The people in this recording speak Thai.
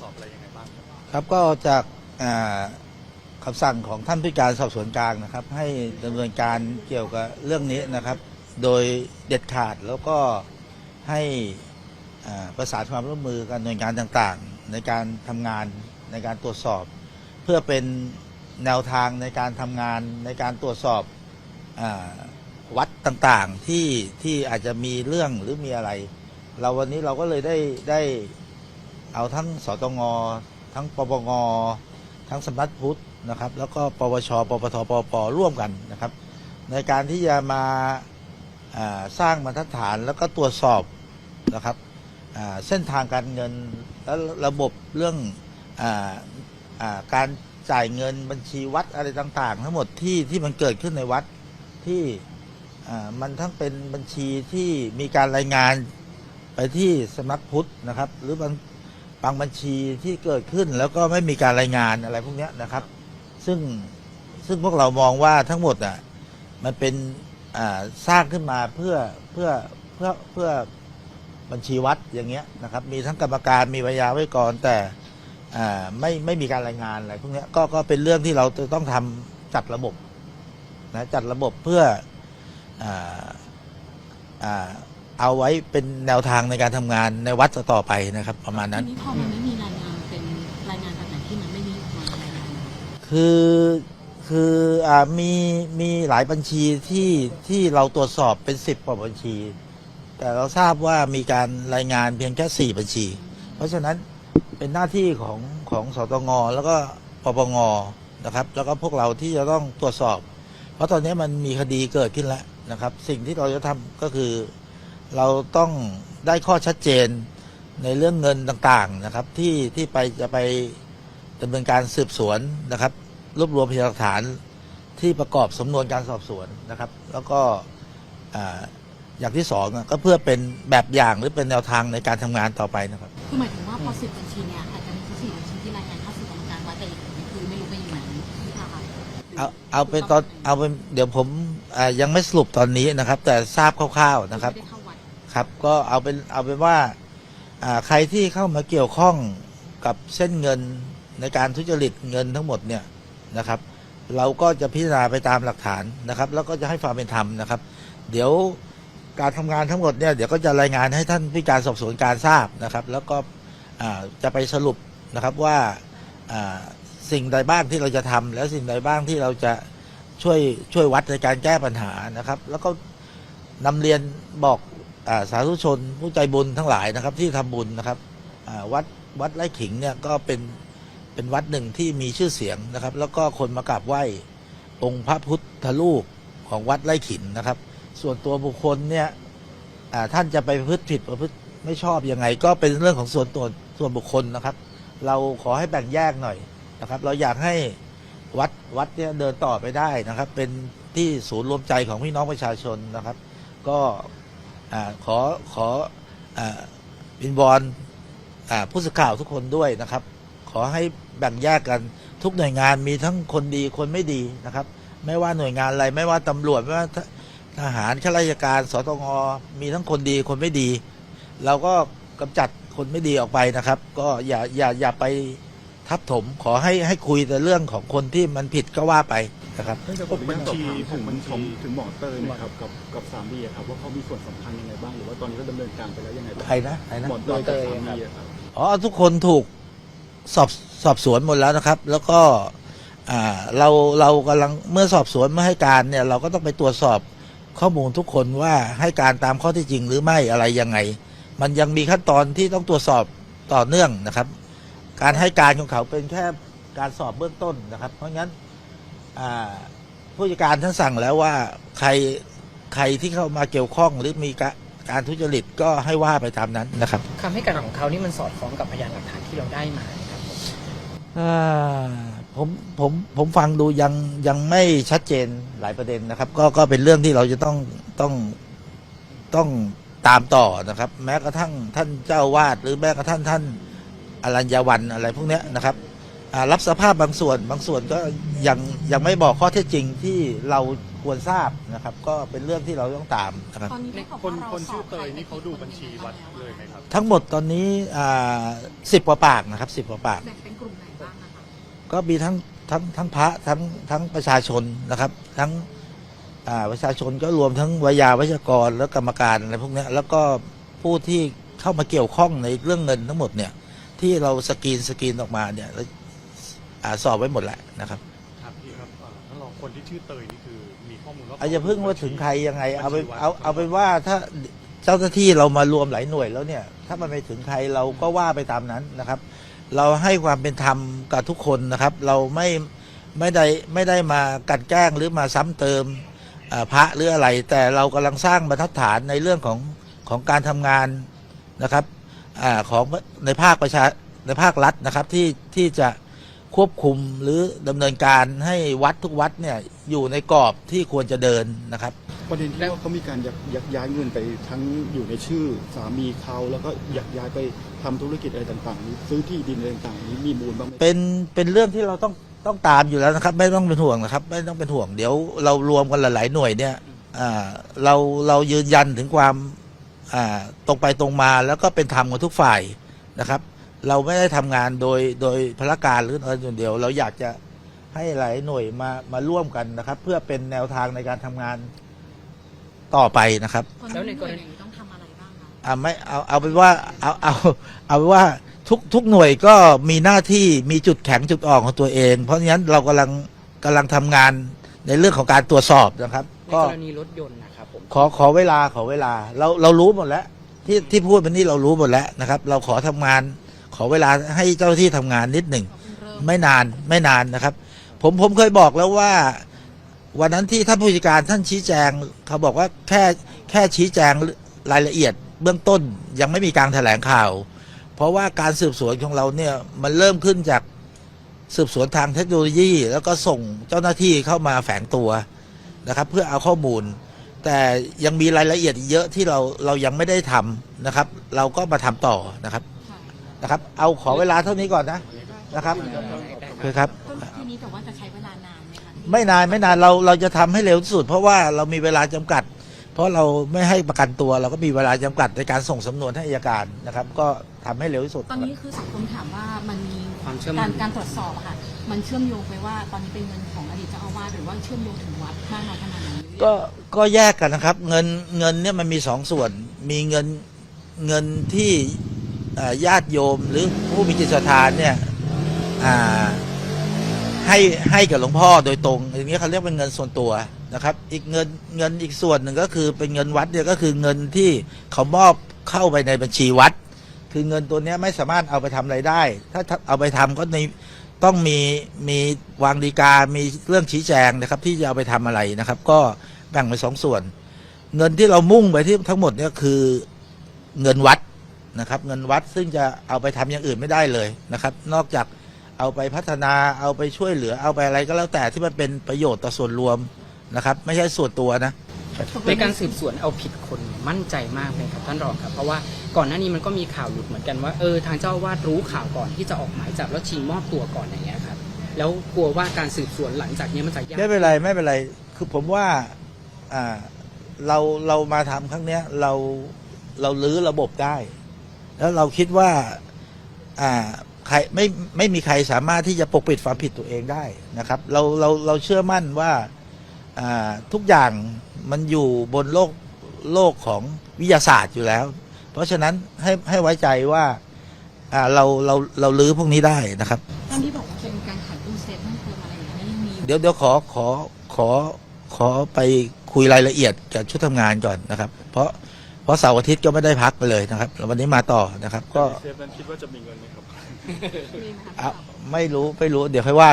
สอบอะไรยังไงบ้างครับครับก็จากอ่าคำสั่งของท่านผู้การสอบสวนกลางนะครับ ให้ดำเนินการเกี่ยวกับเรื่องนี้นะครับ โดยเด็ดขาดแล้วก็ให้ประสานความร่วมมือกันหน่วยงานต่างๆ ในการทำงานในการตรวจสอบ เพื่อเป็นแนวทางในการทำงานในการตรวจสอบอวัดต่างๆที่ที่อาจจะมีเรื่องหรือมีอะไร เราวันนี้เราก็เลยได้ได้ เอาทั้งสตงทั้งปปงทั้งสำนักพุทธนะครับ แล้วก็ปวช ปปทปปร่วมกันนะครับ ในการที่จะมาสร้างบรรทัดฐานแล้วก็ตรวจสอบนะครับเส้นทางการเงินและระบบเรื่องออการจ่ายเงินบัญชีวัดอะไรต่าง ๆ ทั้งหมดที่ที่มันเกิดขึ้นในวัดที่มันทั้งเป็นบัญชีที่มีการรายงานไปที่สำนักพุทธนะครับ หรือบาง บางบัญชีที่เกิดขึ้นแล้วก็ไม่มีการรายงานอะไรพวกนี้นะครับ ซึ่งซึ่งพวกเรามองว่าทั้งหมดอะมันเป็นสร้างขึ้นมาเพื่อเพื่อเพื่อเพื่อบัญชีวัดอย่างเงี้ยนะครับ มีทั้งกรรมการมีวิยาไว้ก่อนแต่ไม่ไม่มีการรายงานอะไรพวกนี้ก็ก็เป็นเรื่องที่เราจะต้องทำจัดระบบนะจัดระบบเพื่ออ่าอ่า เอาไว้เป็นแนวทางในการทำงานในวัดต่อไปนะครับ ประมาณนั้นทีนี้พอมันไม่มีรายงานเป็นรายงานแบบไหนที่มันไม่มีมารายงานคือคืออ่ามีมีหลายบัญชีที่ที่เราตรวจสอบเป็นสิบกว่าบัญชี แต่เราทราบว่ามีการรายงานเพียงแค่สี่บัญชี เพราะฉะนั้นเป็นหน้าที่ของของสตงแล้วก็ปปงนะครับ แล้วก็พวกเราที่จะต้องตรวจสอบ เพราะตอนนี้มันมีคดีเกิดขึ้นแล้วนะครับ สิ่งที่เราจะทำก็คือ เราต้องได้ข้อชัดเจนในเรื่องเงินต่างๆนะครับ ที่ที่ไปจะไปดำเนินการสืบสวนนะครับ รวบรวมพยานหลักฐานที่ประกอบสำนวนการสอบสวนนะครับ แล้วก็อ่าอย่างที่สองอะก็เพื่อเป็นแบบอย่างหรือเป็นแนวทางในการทำงานต่อไปนะครับคือหมายถึงว่าพอสิบบัญชีเนี่ยอาจจะมีแค่สี่บัญชีที่รายงานเข้าสู่กรรมการวัดแต่อีกคนคือไม่รู้ไปอยู่ไหนที่ทางเอาเอาเป็นตอนเอาเป็นเดี๋ยวผมอ่ายังไม่สรุปตอนนี้นะครับ แต่ทราบคร่าวๆนะครับ ครับ ก็เอาเป็นเอาเป็นว่าใครที่เข้ามาเกี่ยวข้องกับเส้นเงินในการทุจริตเงินทั้งหมดเนี่ยนะครับ เราก็จะพิจารณาไปตามหลักฐานนะครับ แล้วก็จะให้ความเป็นธรรมนะครับ เดี๋ยวการทำงานทั้งหมดเนี่ยเดี๋ยวก็จะรายงานให้ท่านผู้การสอบสวนการทราบนะครับ แล้วก็จะไปสรุปนะครับว่าสิ่งใดบ้างที่เราจะทำแล้วสิ่งใดบ้างที่เราจะช่วยช่วยวัดในการแก้ปัญหานะครับ แล้วก็นำเรียนบอก สาธุชนผู้ใจบุญทั้งหลายนะครับ ที่ทำบุญนะครับวัดวัดไร่ขิงเนี่ยก็เป็นเป็นวัดหนึ่งที่มีชื่อเสียงนะครับ แล้วก็คนมากราบไหว้องค์พระพุทธรูปของวัดไร่ขิงนะครับ ส่วนตัวบุคคลเนี่ยท่านจะไปพฤติผิดประพฤติไม่ชอบยังไง ก็เป็นเรื่องของส่วนตัวส่วนบุคคลนะครับ เราขอให้แบ่งแยกหน่อยนะครับ เราอยากให้วัดวัดเนี่ยเดินต่อไปได้นะครับ เป็นที่ศูนย์รวมใจของพี่น้องประชาชนนะครับ ก็ อขอขออาวินบอลผู้สื่อข่าวทุกคนด้วยนะครับ ขอให้แบ่งแยกกันทุกหน่วยงานมีทั้งคนดีคนไม่ดีนะครับ ไม่ว่าหน่วยงานอะไรไม่ว่าตำรวจไม่ว่าททหารข้าราชการสตงมีทั้งคนดีคนไม่ดี เราก็กำจัดคนไม่ดีออกไปนะครับ ก็อย่าอย่าอย่าไปทับถมขอให้ให้คุยแต่เรื่องของคนที่มันผิดก็ว่าไป นะครับเนื่องจากหกบับัญญชีชีถึถึงงบัญชีของถึงหมอเตยเนะครับกับกับสามดีอะครับว่าเขามีส่วนสำคัญยังไงบ้างหรือว่าตอนนี้ก็ดำเนินการไปแล้วยังไงบ้างใครนะใครนะ หมอเตยกับสามดีอะครับ อ๋อทุกคนถูกสอบสอบสวนหมดแล้วนะครับ แล้วก็อ่าเราเรากำลังเมื่อสอบสวนเมื่อให้การเนี่ย เราก็ต้องไปตรวจสอบข้อมูลทุกคนว่าให้การตามข้อที่จริงหรือไม่อะไรยังไง มันยังมีขั้นตอนที่ต้องตรวจสอบต่อเนื่องนะครับ การให้การของเขาเป็นแค่การสอบเบื้องต้นนะครับ เพราะงั้นอ่า ผู้จัดการท่านสั่งแล้วว่าใครใครที่เข้ามาเกี่ยวข้องหรือมีการการทุจริตก็ให้ว่าไปตามนั้นนะครับคำให้การของเขานี่มันสอดคล้องกับพยานหลักฐานที่เราได้มาครับผมอ่าผมผมผมฟังดูยังยังไม่ชัดเจนหลายประเด็นนะครับ ก็ก็เป็นเรื่องที่เราจะต้องต้องต้องตามต่อนะครับ แม้กระทั่งท่านเจ้าวาด หรือแม้กระทั่งท่านอรัญญาวันอะไรพวกเนี้ยนะครับอ่า รับสภาพบางส่วน บางส่วนก็ยังยังไม่บอกข้อเท็จจริงที่เราควรทราบนะครับ ก็เป็นเรื่องที่เราต้องตามนะครับตอนนี้เท่ากับคนว่าเราคนชื่อสบเตยนี่เขาดูบัญชีวัดเลยไหมครับ ทั้งหมดตอนนี้สิบกว่าปากนะครับสิบกว่าปาก แบ่งเป็นกลุ่มไหนบ้างนะคะ ก็มีทั้งทั้งทั้งพระทั้งทั้งประชาชนนะครับ ทั้งอ่าประชาชนก็รวมทั้งวิยาวิชากรและกรรมการอะไรพวกเนี้ยแล้วก็ผู้ที่เข้ามาเกี่ยวข้องในเรื่องเงินทั้งหมดเนี่ยที่เราสกรีนสกรีนออกมาเนี่ยแล้ว อ่าสอบไว้หมดแล้วนะครับครับพี่ครับเอ่อท่านรองคนที่ชื่อเตยนี่คือมีข้อมูลว่าอาจจะเพิ่งว่าถึงใครยังไง เอาไปบัญชีวัดเอาเอาเป็นว่าถ้าเจ้าหน้าที่เรามารวมหลายหน่วยแล้วเนี่ย ถ้ามันไม่ถึงใครเราก็ว่าไปตามนั้นนะครับ เราให้ความเป็นธรรมกับทุกคนนะครับ เราไม่ไม่ได้ไม่ได้มากลันแกล้งหรือมาซ้ำเติมอ่าพระหรืออะไร แต่เรากำลังสร้างบรรทัดฐานในเรื่องของของการทำงานนะครับอาของในภาคประชาในภาครัฐนะครับที่ที่จะ ควบคุมหรือดำเนินการให้วัดทุกวัดเนี่ยอยู่ในกรอบที่ควรจะเดินนะครับ ประเด็นที่ว่าเขามีการยักยักย้ายเงินไปทั้งอยู่ในชื่อสามีเขาแล้วก็ยักย้ายไปทำธุรกิจอะไรต่างๆนี้ซื้อที่ดินอะไรต่างๆนี้มีมูลบ้างไหมเป็นเป็นเรื่องที่เราต้องต้องตามอยู่แล้วนะครับ ไม่ต้องเป็นห่วงนะครับ ไม่ต้องเป็นห่วงเดี๋ยวเรารวมกันหลาย ๆ หน่วยเนี่ยอ่าเราเรายืนยันถึงความอ่าตรงไปตรงมาแล้วก็เป็นธรรมกับทุกฝ่ายนะครับ เราไม่ได้ทำงานโดยโดยพละการหรืออะไรอย่างเดียว เราอยากจะให้หลายหน่วยมามาร่วมกันนะครับ เพื่อเป็นแนวทางในการทำงานต่อไปนะครับตอนแล้วในนี้หกน่รวยณีไหนต้องทำอะไรบ้างคะอ่าไม่เอาเอาเป็นว่าเอาเอาเอาเป็นว่าทุกทุกหน่วยก็มีหน้าที่มีจุดแข็งจุดอ่อนของตัวเอง เพราะฉะนั้นเรากำลังกำลังทำงานในเรื่องของการตรวจสอบนะครับในก็กรณีรถยนต์นะครับผมขอขอเวลาขอเวลาเราเรารู้หมดแล้ว ที่ที่พูดวันนี้เรารู้หมดแล้วนะครับ เราขอทำงานข อเวลาให้เจ้าหน้าที่ทำงานนิดหนึ่งเพิ่งเริ่มไม่นานไม่นานนะครับ ผมผมเคยบอกแล้วว่า วันนั้นที่ท่านผู้จัดการท่านชี้แจง เขาบอกว่าแค่แค่ชี้แจงรายละเอียด เบื้องต้นยังไม่มีการแถลงข่าว เพราะว่าการสืบสวนของเราเนี่ยมันเริ่มขึ้นจากสืบสวนทางเทคโนโลยี แล้วก็ส่งเจ้าหน้าที่เข้ามาแฝงตัวนะครับ เพื่อเอาข้อมูล แต่ยังมีรายละเอียดอีกเยอะที่เราเรายังไม่ได้ทำนะครับ เราก็มาทำต่อนะครับค่ะ นะครับ เอาขอเวลาเท่านี้ก่อนนะนะครับคือครับ ทีนี้แต่ว่าจะใช้เวลานานไหมคะไม่นานไม่นานเราเราจะทำให้เร็วที่สุด เพราะว่าเรามีเวลาจำกัด เพราะเราไม่ให้ประกันตัว เราก็มีเวลาจำกัดในการส่งสำนวนให้อัยการนะครับ ก็ทำให้เร็วที่สุด ตอนนี้คือสังคมถามว่ามันมีความเชื่อมการการตรวจสอบอะค่ะ มันเชื่อมโยงไปว่าตอนนี้เป็นเงินของอดีตเจ้าอาวาสหรือว่าเชื่อมโยงถึงวัดมากน้อยขนาดไหนก็ก็แยกกันนะครับ เงินเงินเนี่ยมันมีสองส่วน มีเงินเงินที่เอ่อ ญาติโยมหรือผู้มีจิตศรัทธาเนี่ยให้ให้กับหลวงพ่อโดยตรงอย่างนี้เขาเรียกเป็นเงินส่วนตัวนะครับ อีกเงินเงินอีกส่วนหนึ่งก็คือเป็นเงินวัดเนี่ยก็คือเงินที่เขามอบเข้าไปในบัญชีวัด คือเงินตัวนี้ไม่สามารถเอาไปทำอะไรได้ ถ้าเอาไปทำก็ในต้องมีมีวางดีกา มีเรื่องชี้แจงนะครับ ที่จะเอาไปทำอะไรนะครับ ก็แบ่งเป็นสองส่วน เงินที่เรามุ่งไปที่ทั้งหมดเนี่ยคือเงินวัด นะครับเงินวัดซึ่งจะเอาไปทำอย่างอื่นไม่ได้เลยนะครับ นอกจากเอาไปพัฒนาเอาไปช่วยเหลือเอาไปอะไรก็แล้วแต่ที่มันเป็นประโยชน์ต่อส่วนรวมนะครับ ไม่ใช่ส่วนตัวนะในการสืบสวนเอาผิดคนมั่นใจมากเลยครับท่านรองครับเพราะว่าก่อนหน้านี้มันก็มีข่าวหลุดเหมือนกันว่าเออทางเจ้าอาวาดรู้ข่าวก่อนที่จะออกหมายจับแล้วชิงมอบตัวก่อนอย่างเงี้ยครับแล้วกลัวว่าการสืบสวนหลังจากนี้มันจะยากไม่เป็นไรไม่เป็นไรคือผมว่าอ่าเราเรามาทำครั้งเนี้ยเราเราลื้อระบบได้ แล้วเราคิดว่าอ่าใครไม่ไม่มีใครสามารถที่จะปกปิดความผิดตัวเองได้นะครับ เราเราเราเชื่อมั่นว่าอ่าทุกอย่างมันอยู่บนโลกโลกของวิทยาศาสตร์อยู่แล้ว เพราะฉะนั้นให้ให้ไว้ใจว่าอ่าเราเราเราลื้อพวกนี้ได้นะครับตอนที่บอกว่าเป็นการขายตู้เซฟเพิ่มเติมอะไรอย่างเงี้ยยังมีอยู่เดี๋ยวเดี๋ยวขอขอขอขอไปคุยรายละเอียดกับชุดทำงานก่อนนะครับ เพราะเพ ราะเสาร์อาทิตย์ก็ไม่ได้พักไปเลยนะครับแล้ววันนี้มาต่อนะครับ ก็เซฟนั้นคิดว่าจะมีเงินไหมครับมีไหมคะอะไม่รู้ไม่รู้เดี๋ยวค่อยว่า